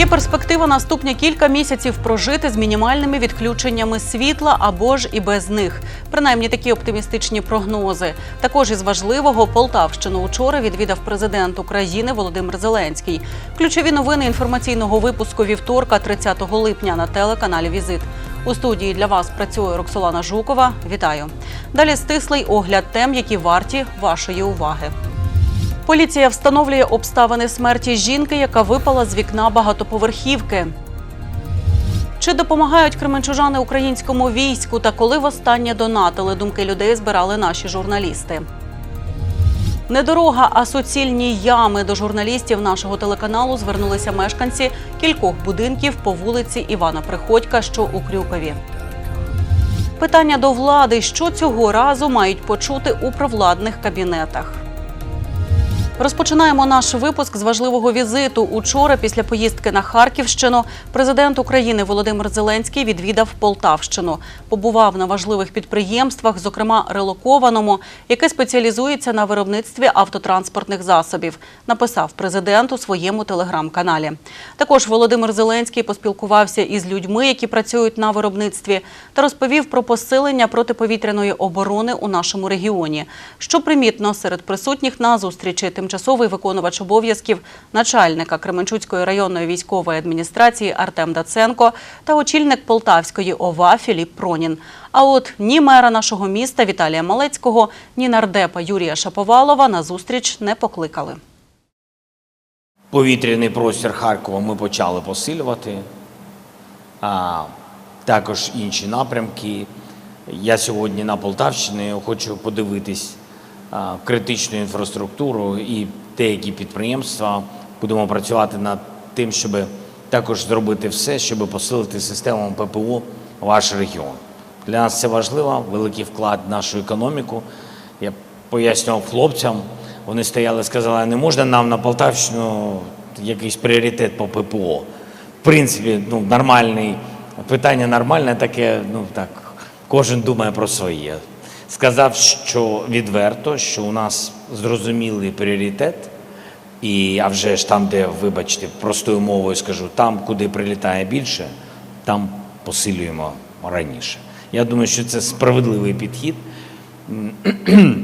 Є перспектива наступні кілька місяців прожити з мінімальними відключеннями світла або ж і без них. Принаймні такі оптимістичні прогнози. Також із важливого Полтавщину учора відвідав президент України Володимир Зеленський. Ключові новини інформаційного випуску вівторка, 30 липня на телеканалі Візит. У студії для вас працює Роксолана Жукова. Вітаю. Далі стислий огляд тем, які варті вашої уваги. Поліція встановлює обставини смерті жінки, яка випала з вікна багатоповерхівки. Чи допомагають кременчужани українському війську та коли востаннє донатили думки людей збирали наші журналісти? Не дорога, а суцільні ями до журналістів нашого телеканалу звернулися мешканці кількох будинків по вулиці Івана Приходька, що у Крюкові. Питання до влади, що цього разу мають почути у провладних кабінетах. Розпочинаємо наш випуск з важливого візиту. Учора, після поїздки на Харківщину, президент України Володимир Зеленський відвідав Полтавщину. Побував на важливих підприємствах, зокрема релокованому, яке спеціалізується на виробництві автотранспортних засобів. Написав президент у своєму телеграм-каналі. Також Володимир Зеленський поспілкувався із людьми, які працюють на виробництві, та розповів про посилення протиповітряної оборони у нашому регіоні. Що примітно серед присутніх на зустрічі тимчасовий виконувач обов'язків начальника Кременчуцької районної військової адміністрації Артем Даценко та очільник Полтавської ОВА Філіп Пронін. А от ні мера нашого міста Віталія Малецького, ні нардепа Юрія Шаповалова на зустріч не покликали. Повітряний простір Харкова ми почали посилювати, а також інші напрямки. Я сьогодні на Полтавщині хочу подивитись критичну інфраструктуру і деякі підприємства. Будемо працювати над тим, щоб також зробити все, щоб посилити систему ППО ваш регіон. Для нас це важливо, великий вклад в нашу економіку. Я пояснював хлопцям, вони стояли, сказали, не можна нам на Полтавщину якийсь пріоритет по ППО. В принципі, ну, нормальний, питання нормальне таке, ну так, кожен думає про своє. Сказав, що відверто, що у нас зрозумілий пріоритет, і а вже ж там, де, вибачте, простою мовою скажу, там, куди прилітає більше, там посилюємо раніше. Я думаю, що це справедливий підхід.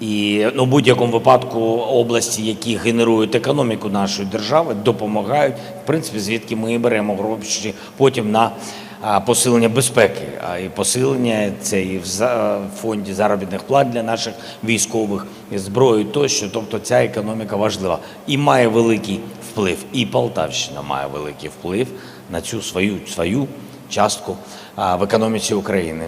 І ну, будь-якому випадку області, які генерують економіку нашої держави, допомагають, в принципі, звідки ми беремо гроші потім на посилення безпеки. А і посилення це і в фонді заробітних плат для наших військових, зброї тощо. Тобто ця економіка важлива і має великий вплив. І Полтавщина має великий вплив на цю свою свою частку в економіці України.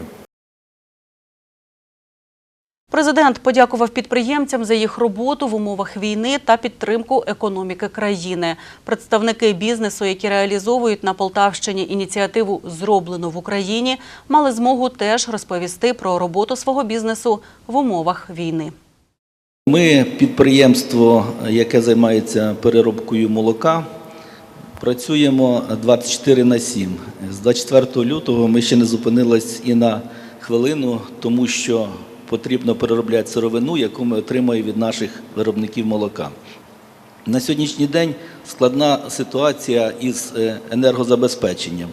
Президент подякував підприємцям за їх роботу в умовах війни та підтримку економіки країни. Представники бізнесу, які реалізовують на Полтавщині ініціативу Зроблено в Україні, мали змогу теж розповісти про роботу свого бізнесу в умовах війни. Ми підприємство, яке займається переробкою молока. Працюємо 24 на 7. З 24 лютого ми ще не зупинились і на хвилину, тому що потрібно переробляти сировину, яку ми отримуємо від наших виробників молока. На сьогоднішній день складна ситуація із е, енергозабезпеченням.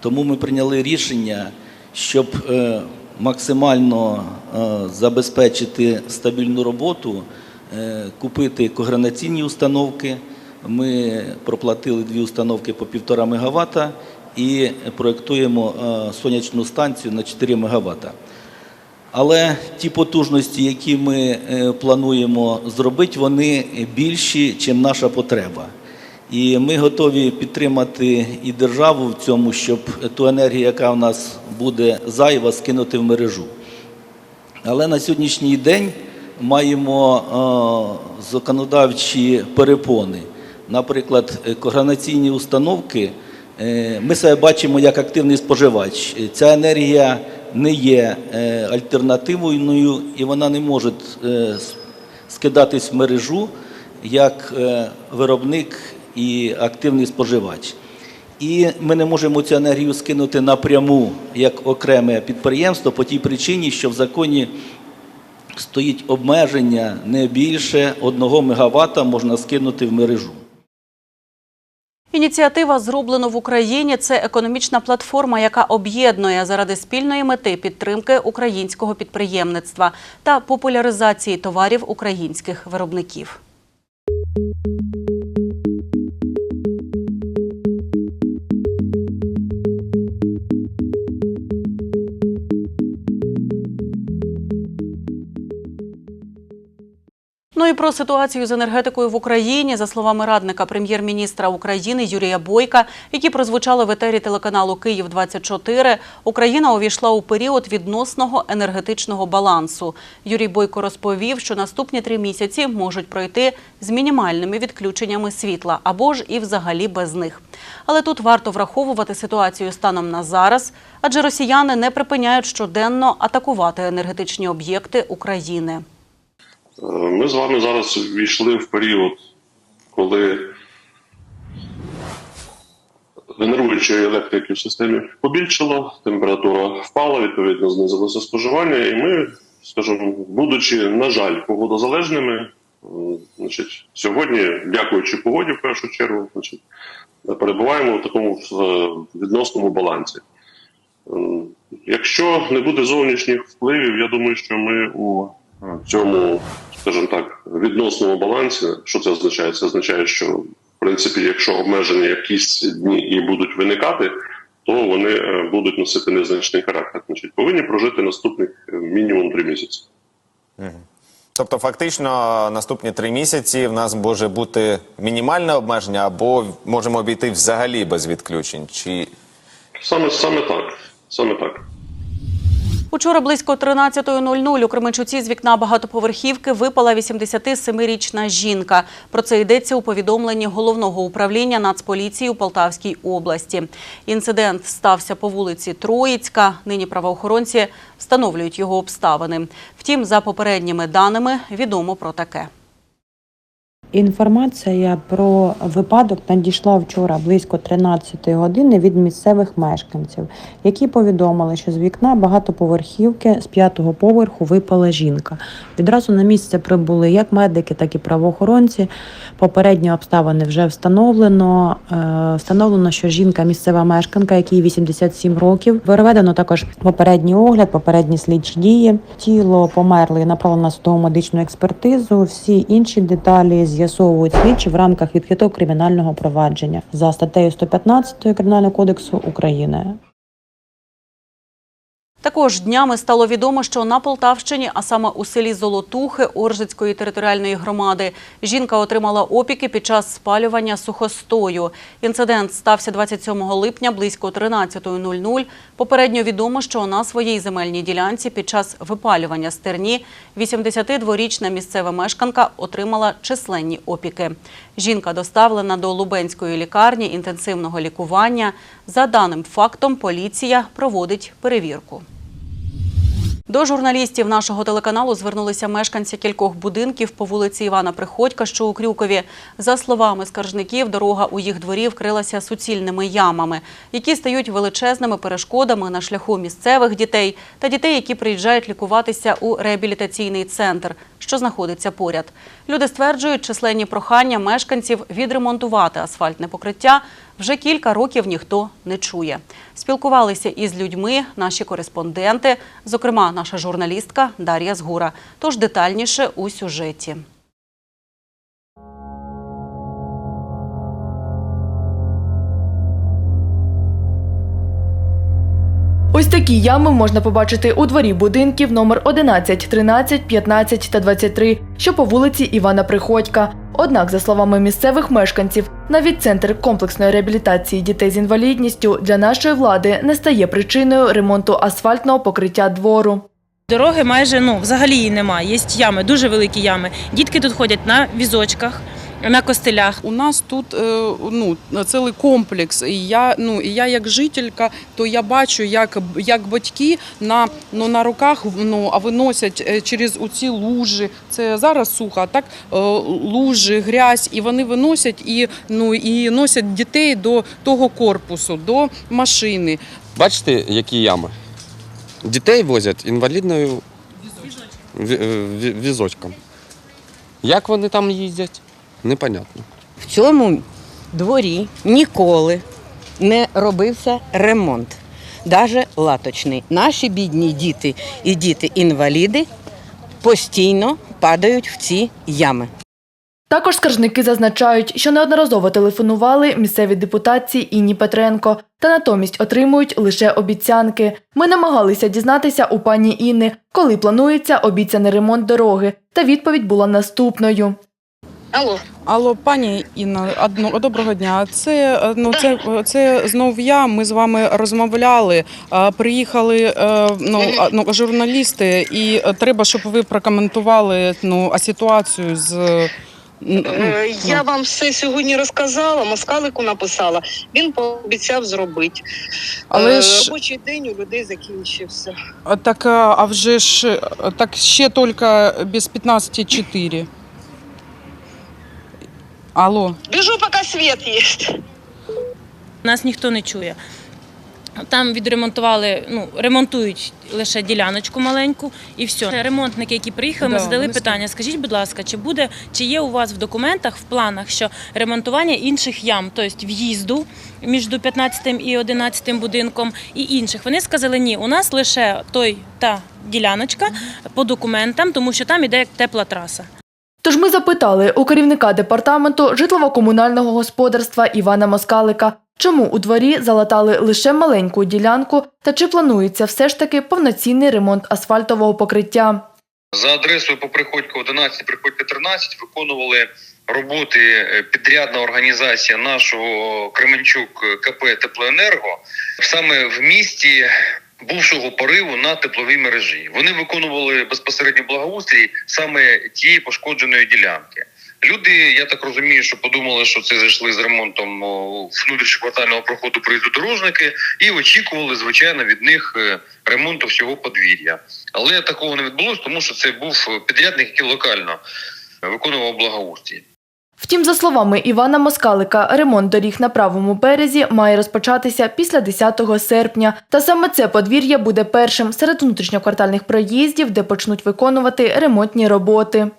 Тому ми прийняли рішення, щоб е, максимально е, забезпечити стабільну роботу, купити когранаційні установки. Ми проплатили дві установки по 1,5 МВт і проєктуємо сонячну станцію на 4 МВт. Але ті потужності, які ми е, плануємо зробити, вони більші, ніж наша потреба. І ми готові підтримати і державу в цьому, щоб ту енергію, яка в нас буде зайва, скинути в мережу. Але на сьогоднішній день маємо е, законодавчі перепони. Наприклад, е, когранаційні установки. Ми себе бачимо як активний споживач. Ця енергія не є е, альтернативною і вона не може е, скидатись в мережу як е, виробник і активний споживач. І ми не можемо цю енергію скинути напряму як окреме підприємство по тій причині, що в законі стоїть обмеження не більше 1 МВт можна скинути в мережу. Ініціатива зроблено в Україні. Це економічна платформа, яка об'єднує заради спільної мети підтримки українського підприємництва та популяризації товарів українських виробників. Ну і про ситуацію з енергетикою в Україні, за словами радника прем'єр-міністра України Юрія Бойка, які прозвучали в етері телеканалу Київ 24 Україна увійшла у період відносного енергетичного балансу. Юрій Бойко розповів, що наступні три місяці можуть пройти з мінімальними відключеннями світла або ж і взагалі без них. Але тут варто враховувати ситуацію станом на зараз, адже росіяни не припиняють щоденно атакувати енергетичні об'єкти України. Ми з вами зараз війшли в період, коли генеруючої електрики в системі побільшало, температура впала, відповідно знизилося споживання, і ми, скажімо, будучи, на жаль, погодозалежними, значить, сьогодні, дякуючи погоді, в першу чергу, значить, перебуваємо в такому е, відносному балансі. Якщо не буде зовнішніх впливів, я думаю, що ми у е, цьому, скажімо так, відносному балансі, що це означає? Це означає, що в принципі, якщо обмеження якісь дні і будуть виникати, то вони е, будуть носити незначний характер. Значить, повинні прожити наступних е, мінімум три місяці. Тобто, фактично, наступні три місяці в нас може бути мінімальне обмеження, або можемо обійти взагалі без відключень. Чи Саме саме так. Саме так. Учора близько 13.00 у Кременчуці з вікна багатоповерхівки випала 87-річна жінка. Про це йдеться у повідомленні головного управління Нацполіції у Полтавській області. Інцидент стався по вулиці Троїцька. Нині правоохоронці встановлюють його обставини. Втім, за попередніми даними відомо про таке. Інформація про випадок надійшла вчора близько 13 години від місцевих мешканців, які повідомили, що з вікна багатоповерхівки з п'ятого поверху випала жінка. Відразу на місце прибули як медики, так і правоохоронці. Попередні обставини вже встановлено. Е, Встановлено, що жінка місцева мешканка, якій 87 років. Проведено також попередній огляд, попередні слідчі дії. Тіло померлої направлено на судово медичну експертизу. Всі інші деталі з'ясовують слідчі в рамках відкритого кримінального провадження за статтею 115 Кримінального кодексу України. Також днями стало відомо, що на Полтавщині, а саме у селі Золотухи Оржицької територіальної громади, жінка отримала опіки під час спалювання сухостою. Інцидент стався 27 липня близько 13.00. Попередньо відомо, що на своїй земельній ділянці під час випалювання стерні 82-річна місцева мешканка отримала численні опіки. Жінка доставлена до Лубенської лікарні інтенсивного лікування. За даним фактом, поліція проводить перевірку. До журналістів нашого телеканалу звернулися мешканці кількох будинків по вулиці Івана Приходька, що у Крюкові. За словами скаржників, дорога у їх дворі вкрилася суцільними ямами, які стають величезними перешкодами на шляху місцевих дітей та дітей, які приїжджають лікуватися у реабілітаційний центр, що знаходиться поряд. Люди стверджують, численні прохання мешканців відремонтувати асфальтне покриття вже кілька років ніхто не чує. Спілкувалися із людьми наші кореспонденти, зокрема наша журналістка Дар'я Згура. Тож детальніше у сюжеті. Ось такі ями можна побачити у дворі будинків номер 11, 13, 15 та 23, що по вулиці Івана Приходька. Однак, за словами місцевих мешканців, навіть центр комплексної реабілітації дітей з інвалідністю для нашої влади не стає причиною ремонту асфальтного покриття двору. Дороги майже ну взагалі її немає. Є ями, дуже великі ями. Дітки тут ходять на візочках, на костелях. У нас тут е, ну, цілий комплекс. І я, ну, і я як жителька, то я бачу, як, як батьки на, ну, на руках ну, а виносять е, через оці лужі. Це зараз сухо, а так е, лужі, грязь, і вони виносять і, ну, і носять дітей до того корпусу, до машини. Бачите, які ями? Дітей возять інвалідною ві- ві- візочком. Як вони там їздять? Непонятно. В цьому дворі ніколи не робився ремонт, навіть латочний. Наші бідні діти і діти-інваліди постійно падають в ці ями. Також скаржники зазначають, що неодноразово телефонували місцеві депутатці Інні Петренко, та натомість отримують лише обіцянки. Ми намагалися дізнатися у пані Інни, коли планується обіцяний ремонт дороги, та відповідь була наступною. Алло, Алло, пані Інна, одно, доброго дня. Це, е, ну, це, це знов я. Ми з вами розмовляли. е, Приїхали е, ну, а, ну, журналісти, і е, треба, щоб ви прокоментували ну, а ситуацію з. ну, е, я вам все сьогодні розказала, москалику написала. Він пообіцяв зробити. Але Е, ж Робочий день у людей закінчився. а, так, а а вже ж е, так ще тільки без 15.4. Алло. Біжу, поки світ є. Нас ніхто не чує. Там відремонтували, ну ремонтують лише діляночку маленьку і все. Ремонтники, які приїхали, ми Да, задали вони питання. Скажіть, будь ласка, чи буде, чи є у вас в документах, в планах, що ремонтування інших ям, тобто в'їзду між 15 і 11 будинком і інших? Вони сказали, ні, у нас лише той та діляночка по документам, тому що там іде як тепла траса. Тож ми запитали у керівника департаменту житлово-комунального господарства Івана Москалика, чому у дворі залатали лише маленьку ділянку та чи планується все ж таки повноцінний ремонт асфальтового покриття. За адресою по Приходько 11, Приходько 13 виконували роботи е, підрядна організація нашого Кременчук КП Теплоенерго саме в місті бувшого пориву на тепловій мережі. Вони виконували безпосередньо благоустрій саме тієї пошкодженої ділянки. Люди, я так розумію, що подумали, що це зайшли з ремонтом внутрішньоквартального проходу проїзду дорожники і очікували, звичайно, від них е, ремонту всього подвір'я. Але такого не відбулося, тому що це був підрядник, який локально виконував благоустрій. Втім, за словами Івана Москалика, ремонт доріг на правому березі має розпочатися після 10 серпня. Та саме це подвір'я буде першим серед внутрішньоквартальних проїздів, де почнуть виконувати ремонтні роботи.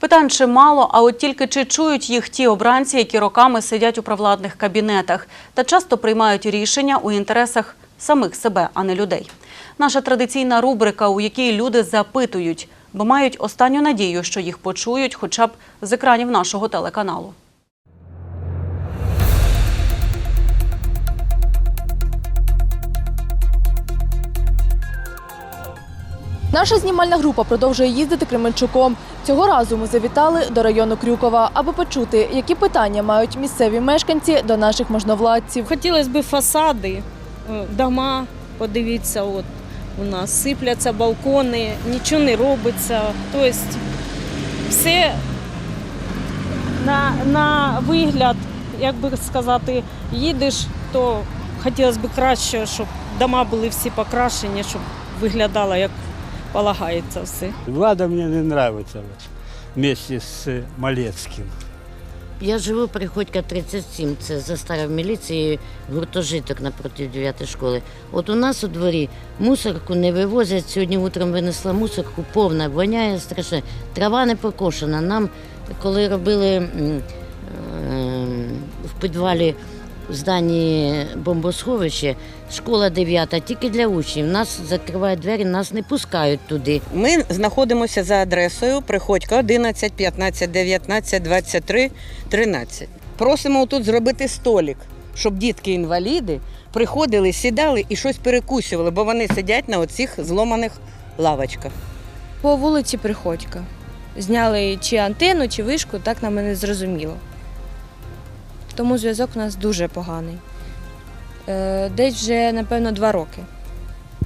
Питань чимало, а от тільки чи чують їх ті обранці, які роками сидять у провладних кабінетах та часто приймають рішення у інтересах самих себе, а не людей. Наша традиційна рубрика, у якій люди запитують, бо мають останню надію, що їх почують, хоча б з екранів нашого телеканалу. Наша знімальна група продовжує їздити Кременчуком. Цього разу ми завітали до району Крюкова, аби почути, які питання мають місцеві мешканці до наших можновладців. Хотілося б фасади, е, дома, подивіться, от у нас сипляться балкони, нічого не робиться. Тобто все на, на вигляд, як би сказати, їдеш, то хотілося б краще, щоб дома були всі покрашені, щоб виглядало як полагається все. Влада мне не нравится вместе с Малецким. Я живу Приходька 37, це застара в міліції, гуртожиток напроти 9 школи. От у нас у дворі мусорку не вивозять. Сьогодні утром винесла мусорку, повна, воняє страшно. Трава не покошена. Нам, коли робили е, в підвалі зданні бомбосховище, школа 9, тільки для учнів. Нас закривають двері, нас не пускають туди. Ми знаходимося за адресою Приходько 11, 15, 19, 23, 13. Просимо тут зробити столик, щоб дітки-інваліди приходили, сідали і щось перекусували, бо вони сидять на оцих зломаних лавочках. По вулиці Приходька. Зняли чи антенну, чи вишку, так нам і не зрозуміло. Тому зв'язок у нас дуже поганий. Е, Десь вже, напевно, два роки.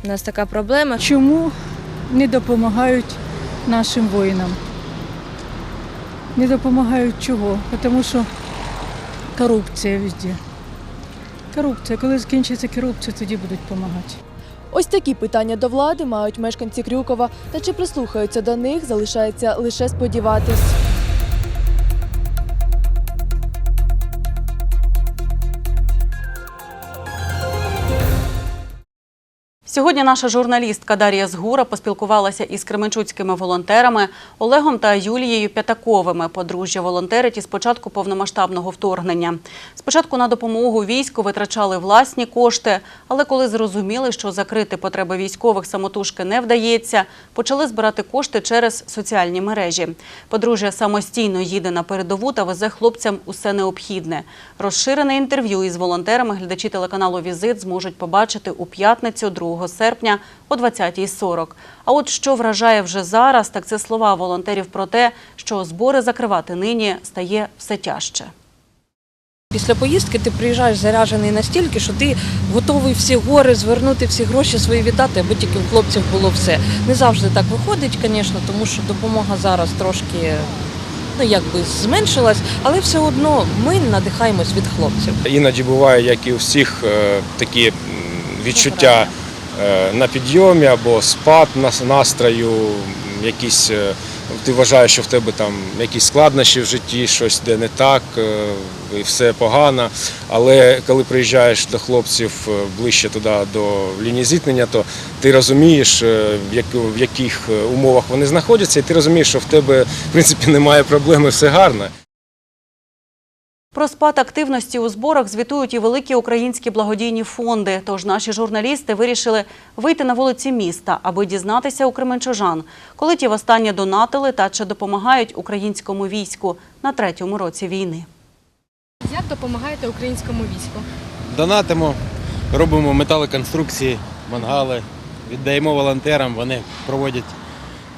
У нас така проблема. Чому не допомагають нашим воїнам? Не допомагають чого? Тому що корупція везде. Корупція. Коли закінчиться корупція, тоді будуть допомагати. Ось такі питання до влади мають мешканці Крюкова. Та чи прислухаються до них, залишається лише сподіватись. Сьогодні наша журналістка Дар'я Згура поспілкувалася із кременчуцькими волонтерами Олегом та Юлією П'ятаковими. Подружжя волонтерить із початку повномасштабного вторгнення. Спочатку на допомогу війську витрачали власні кошти, але коли зрозуміли, що закрити потреби військових самотужки не вдається, почали збирати кошти через соціальні мережі. Подружжя самостійно їде на передову та везе хлопцям усе необхідне. Розширене інтерв'ю із волонтерами глядачі телеканалу Візит зможуть побачити у п'ятницю 2 серпня о 20.40. А от що вражає вже зараз, так це слова волонтерів про те, що збори закривати нині стає все тяжче. Після поїздки ти приїжджаєш заряджений настільки, що ти готовий всі гори звернути всі гроші свої віддати, аби тільки у хлопців було все. Не завжди так виходить, звісно, тому що допомога зараз трошки ну якби зменшилась, але все одно ми надихаємось від хлопців. Іноді буває, як і у всіх, е, такі відчуття на підйомі або спад настрою, якісь е, ти вважаєш, що в тебе там якісь складнощі в житті, щось де не так, е, і все погано. Але коли приїжджаєш до хлопців е, ближче туди до лінії зіткнення, то ти розумієш, е, в яких е, умовах вони знаходяться, і ти розумієш, що в тебе в принципі немає проблеми, все гарно. Про спад активності у зборах звітують і великі українські благодійні фонди. Тож наші журналісти вирішили вийти на вулиці міста, аби дізнатися у кременчужан, коли ті востаннє донатили та чи допомагають українському війську на третьому році війни. Як допомагаєте українському війську? Донатимо, робимо металоконструкції, мангали, віддаємо волонтерам, вони проводять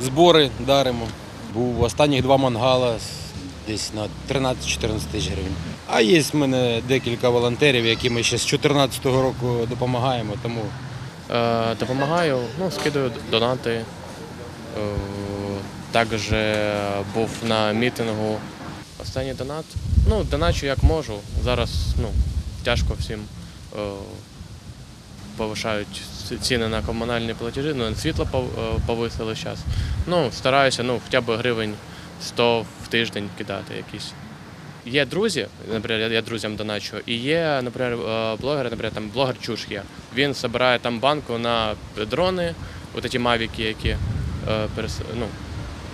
збори, даримо. Був останніх два мангала десь на 13-14 тисяч гривень. А є в мене декілька волонтерів, які ми ще з 2014 року допомагаємо, тому Е, Допомагаю, ну, скидаю донати. Е, Також е, був на мітингу. Останній донат. Ну, доначу як можу. Зараз ну, тяжко всім е, повишають ціни на комунальні платежі, ну, світло е, повисили зараз. Ну, стараюся ну, хоча б гривень 100 в тиждень кидати якісь. Є друзі, наприклад, я друзям доначу, і є, наприклад, е, блогери, наприклад, там блогер Чуш є. Він збирає там банку на дрони, от ці мавіки, які е, ну,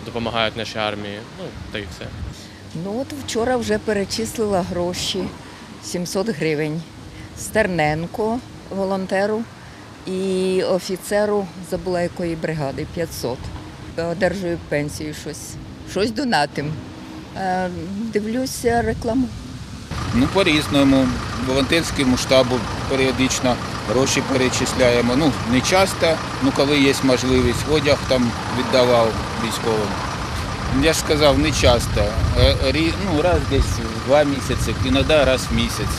допомагають нашій армії. Ну, та й все. Ну от вчора вже перечислила гроші 700 гривень. Стерненко, волонтеру і офіцеру, забула якої бригади, 500. Одержую пенсію щось. Щось донатим. Е, Дивлюся рекламу. Ну, по-різному. Волонтерському штабу періодично гроші перечисляємо. Ну, не часто, ну коли є можливість, одяг там віддавав військовим. Я ж сказав, не часто. Е, Ну, раз десь в два місяці, іноді раз в місяць.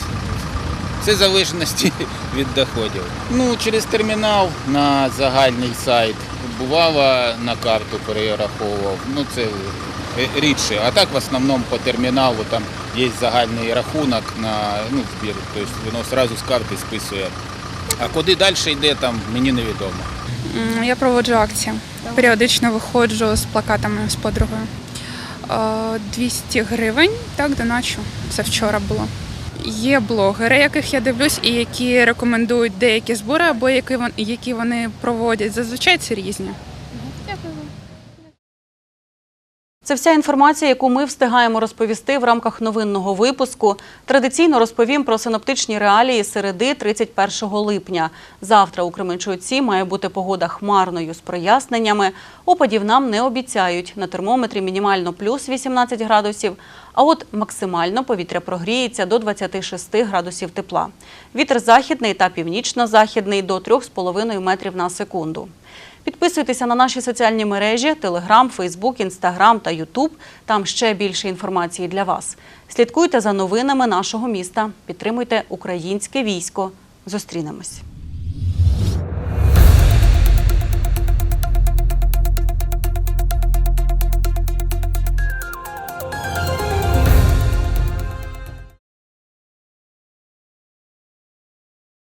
Це залежності від доходів. Ну, через термінал на загальний сайт. Бувало на карту перераховував. Ну, це е, рідше. А так в основному по терміналу там є загальний рахунок на ну, збір. Тобто воно одразу з карти списує. А куди далі йде, там мені невідомо. Я проводжу акції. Періодично виходжу з плакатами з подругою. Е, 200 гривень, так, доначу. Це вчора було. Є блогери, яких я дивлюсь, і які рекомендують деякі збори, або які вон- які вони проводять. Зазвичай це різні. Це вся інформація, яку ми встигаємо розповісти в рамках новинного випуску. Традиційно розповім про синоптичні реалії середи 31 липня. Завтра у Кременчуці має бути погода хмарною з проясненнями. Опадів нам не обіцяють. На термометрі мінімально плюс 18 градусів, а от максимально повітря прогріється до 26 градусів тепла. Вітер західний та північно-західний до 3,5 метрів на секунду. Підписуйтеся на наші соціальні мережі: Телеграм, Фейсбук, Інстаграм та Ютуб. Там ще більше інформації для вас. Слідкуйте за новинами нашого міста. Підтримуйте українське військо. Зустрінемось.